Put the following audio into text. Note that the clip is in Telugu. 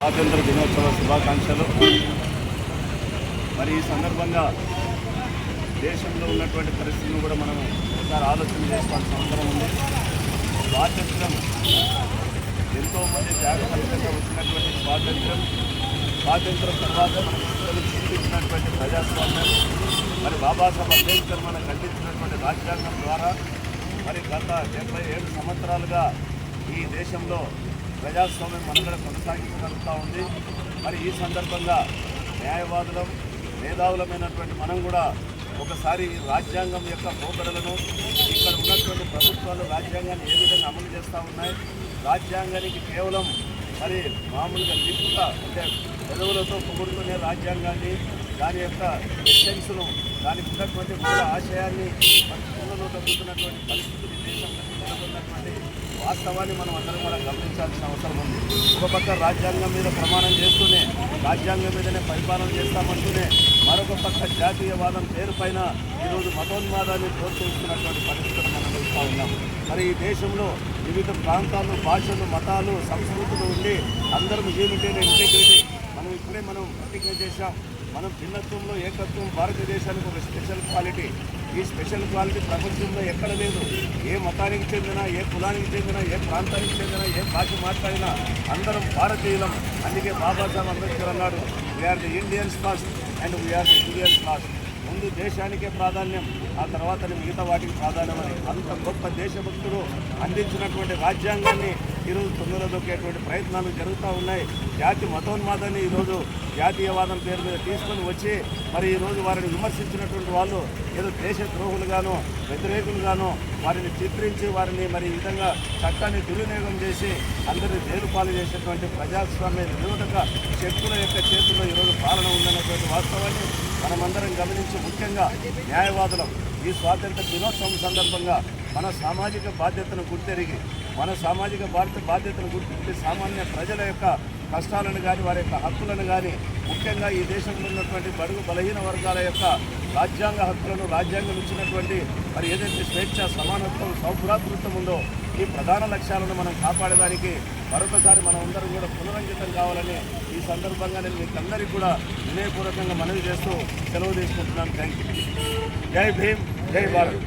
స్వాతంత్ర దినోత్సవ శుభాకాంక్షలు. మరి ఈ సందర్భంగా దేశంలో ఉన్నటువంటి పరిస్థితులను కూడా మనం ఒకసారి ఆలోచన చేసుకోవాల్సిన అవసరం ఉంది. స్వాతంత్రం ఎంతోమంది జాగ్రత్తగా వచ్చినటువంటి స్వాతంత్రం స్వాతంత్రం తర్వాత మన చూపించినటువంటి ప్రజాస్వామ్యం మరి బాబాసాహెబ్ అంబేద్కర్ మనం ఖండించినటువంటి రాజ్యాంగం ద్వారా మరి గత డెబ్బై ఏడు సంవత్సరాలుగా ఈ దేశంలో ప్రజాస్వామ్యం మనుగడ కొనసాగించగలుగుతూ ఉంది. మరి ఈ సందర్భంగా న్యాయవాదులం మేధావులమైనటువంటి మనం కూడా ఒకసారి రాజ్యాంగం యొక్క పోకడలను ఇక్కడ ఉన్నటువంటి ప్రభుత్వాలు రాజ్యాంగాన్ని ఏ విధంగా అమలు చేస్తూ ఉన్నాయి? రాజ్యాంగానికి కేవలం మరి మామూలుగా లిప్పుగా అంటే పెదవులతో పొగుడుకునే రాజ్యాంగాన్ని దాని యొక్క ఎసెన్స్ను దానికి ఉన్నటువంటి మూల ఆశయాన్ని మన తగ్గుతున్నటువంటి పరిస్థితులు వాస్తవాన్ని మనం అందరం కూడా గమనించాల్సిన అవసరం ఉంది. ఒక పక్క రాజ్యాంగం మీద ప్రమాణం చేస్తూనే రాజ్యాంగం మీదనే పరిపాలన చేస్తామంటూనే మరొక పక్క జాతీయవాదం పేరుపైన ఈరోజు మతోన్మాదాన్ని ప్రోత్సహిస్తున్నటువంటి పరిస్థితులు మనం చూస్తూ ఉన్నాం. మరి ఈ దేశంలో వివిధ ప్రాంతాలు భాషలు మతాలు సంస్కృతులు ఉండి అందరం యూనిటీ అండ్ ఇంటిగ్రిటీ మనం ఇప్పుడే మనం ప్రతిజ్ఞ చేశాం. మనం భిన్నత్వంలో ఏకత్వం భారతదేశానికి ఒక స్పెషల్ క్వాలిటీ ఈ స్పెషల్ క్వాలిటీ ప్రపంచంలో ఎక్కడ లేదు. ఏ మతానికి చెందిన ఏ కులానికి చెందిన ఏ ప్రాంతానికి చెందిన ఏ భాష మాట్లాడినా అందరం భారతీయులం. అందుకే బాబాసాహెబ్ అంబేద్కర్ అన్నాడు we are the Indians first and we are the Indians first ముందు దేశానికే ప్రాధాన్యం ఆ తర్వాత మిగతా వాటికి ప్రాధాన్యం అని. అంత గొప్ప దేశభక్తుడు అందించినటువంటి రాజ్యాంగాన్ని ఈరోజు తొమ్మిదిలో దొక్కేటువంటి ప్రయత్నాలు జరుగుతూ ఉన్నాయి. జాతి మతోన్మాదాన్ని ఈరోజు జాతీయవాదం పేరు మీద తీసుకొని వచ్చి మరి ఈరోజు వారిని విమర్శించినటువంటి వాళ్ళు ఏదో దేశ ద్రోహులుగాను వ్యతిరేకులుగాను వారిని చిత్రించి వారిని మరి ఈ విధంగా చట్టాన్ని దుర్వినియోగం చేసి అందరినీ జైలుపాలు చేసేటువంటి ప్రజాస్వామ్య నిరోధక శక్తుల యొక్క చేతుల్లో ఈరోజు పాలన ఉందన్నటువంటి వాస్తవాన్ని మనమందరం గమనించి ముఖ్యంగా న్యాయవాదులం ఈ స్వాతంత్ర దినోత్సవం సందర్భంగా మన సామాజిక బాధ్యతను గుర్తెరిగి మన సామాజిక బాధ్యత బాధ్యతను గుర్తించి సామాన్య ప్రజల యొక్క కష్టాలను కానీ వారి యొక్క హక్కులను కానీ ముఖ్యంగా ఈ దేశంలో ఉన్నటువంటి బడుగు బలహీన వర్గాల యొక్క రాజ్యాంగ హక్కులను రాజ్యాంగం ఇచ్చినటువంటి మరి ఏదైతే స్వేచ్ఛ సమానత్వం సౌభ్రాతృత్వం ఉందో ఈ ప్రధాన లక్ష్యాలను మనం కాపాడడానికి మరొకసారి మనం అందరం కూడా పునరంకితం కావాలని ఈ సందర్భంగా నేను మీకు అందరికీ కూడా వినయపూర్వకంగా మనవి చేస్తూ సెలవు తీసుకుంటున్నాను. థ్యాంక్ యూ జై భీమ్ జై భారత్.